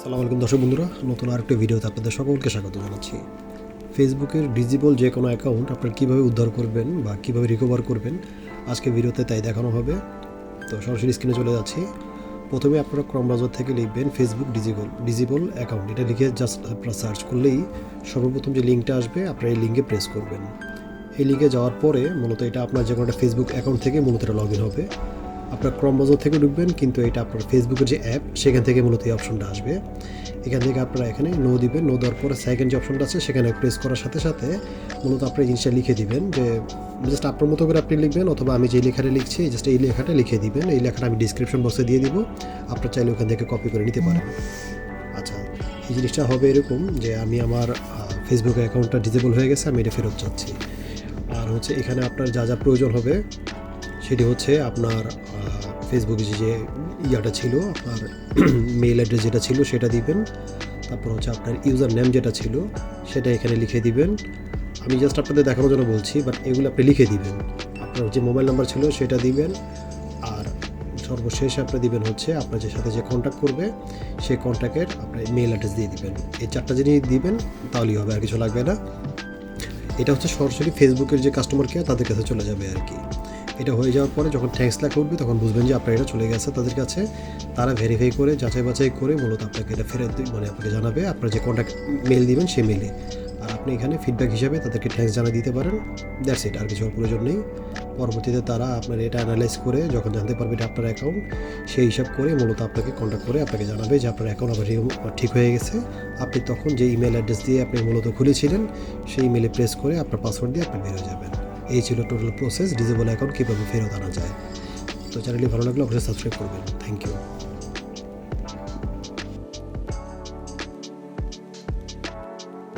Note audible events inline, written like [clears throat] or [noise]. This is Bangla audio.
সালাম আলাইকুম দর্শক বন্ধুরা, নতুন আরেকটি ভিডিওতে আপনাদের সকলকে স্বাগত জানাচ্ছি। ফেসবুকের ডিজিবল যে কোনো অ্যাকাউন্ট আপনারা কীভাবে উদ্ধার করবেন বা কীভাবে রিকভার করবেন, আজকে ভিডিওতে তাই দেখানো হবে। তো সরাসরি স্ক্রিনে চলে যাচ্ছি। প্রথমে আপনারা ক্রম ব্রাউজার থেকে লিখবেন ফেসবুক ডিজিবল ডিজিবল অ্যাকাউন্ট এটা লিখে জাস্ট আপনারা সার্চ করলেই সর্বপ্রথম যে লিঙ্কটা আসবে, আপনারা এই লিঙ্কে প্রেস করবেন। এই লিঙ্কে যাওয়ার পরে মূলত এটা আপনার যে কোনো একটা ফেসবুক অ্যাকাউন্ট থেকে মূলত এটা লগ ইন হবে। আপনার ক্রম থেকে ঢুকবেন, কিন্তু এটা আপনার ফেসবুকের যে অ্যাপ সেখান থেকে মূলত এই অপশনটা আসবে। এখান থেকে আপনারা এখানে নো দিবেন নো দেওয়ার পরে সেকেন্ড যে অপশনটা আছে, সেখানে প্রেস করার সাথে সাথে মূলত আপনি জিনিসটা লিখে দিবেন যে জাস্ট আপনার মতো করে আপনি লিখবেন, অথবা আমি যে লেখাটা লিখছি জাস্ট এই লেখাটা লিখে দিবেন। এই লেখাটা আমি ডিসক্রিপশন বক্সে দিয়ে দিব। আপনার চাইলে ওখান থেকে কপি করে নিতে পারেন। আচ্ছা এই জিনিসটা হবে এরকম যে আমি আমার ফেসবুক অ্যাকাউন্টটা ডিজেবল হয়ে গেছে, আমি এটা ফেরত চাচ্ছি। আর হচ্ছে এখানে আপনার যা যা প্রয়োজন হবে সেটি হচ্ছে আপনার ফেসবুকে যে ইয়াটা ছিল, আপনার [clears throat] মেইল অ্যাড্রেস যেটা ছিল সেটা দিবেন। তারপর হচ্ছে আপনার ইউজার নেম যেটা ছিল সেটা এখানে লিখে দিবেন। আমি জাস্ট আপনাদের দেখানোর জন্য বলছি বাট এগুলো আপনি লিখে দিবেন। আপনার যে মোবাইল নাম্বার ছিল সেটা দিবেন। আর সর্বশেষ আপনি দিবেন হচ্ছে আপনার যে সাথে যে কন্ট্যাক্ট করবে, সেই কন্ট্যাক্টের আপনার মেইল অ্যাড্রেস দিয়ে দিবেন। এই চারটা জিনিস দিবেন, তাহলেই হবে, আর কিছু লাগবে না। এটা হচ্ছে সরাসরি ফেসবুকের যে কাস্টমার কেয়ার তাদের কাছে চলে যাবে আর কি। এটা হয়ে যাওয়ার পরে যখন থ্যাঙ্কস লেখা উঠবে, তখন বুঝবেন যে আপনার এটা চলে গেছে তাদের কাছে। তারা ভেরিফাই করে, যাচাই বাছাই করে মূলত আপনাকে এটা ফেরত মানে আপনাকে জানাবে। আপনার যে কন্ট্যাক্ট মেল দিবেন সে মেলে আর আপনি এখানে ফিডব্যাক হিসাবে তাদেরকে থ্যাঙ্কস জানা দিতে পারেন। দ্যাটস ইট আর কিছু প্রয়োজন নেই। পরবর্তীতে তারা আপনার এটা অ্যানালাইজ করে, যখন জানতে পারবে এটা আপনার অ্যাকাউন্ট সেই হিসাব করে মূলত আপনাকে কন্ট্যাক্ট করে আপনাকে জানাবে যে আপনার অ্যাকাউন্ট আবার ঠিক হয়ে গেছে। আপনি তখন যে ইমেল অ্যাড্রেস দিয়ে আপনি মূলত খুলেছিলেন, সেই ইমেলে প্রেস করে আপনার পাসওয়ার্ড দিয়ে আপনি বেরোয় যাবেন। এই ছিল টোটাল প্রসেস ডিজেবল অ্যাকাউন্ট কীভাবে ফেরত আনা যায়। তো চ্যানেলটি ভালো লাগলে অবশ্যই সাবস্ক্রাইব করবেন। Thank you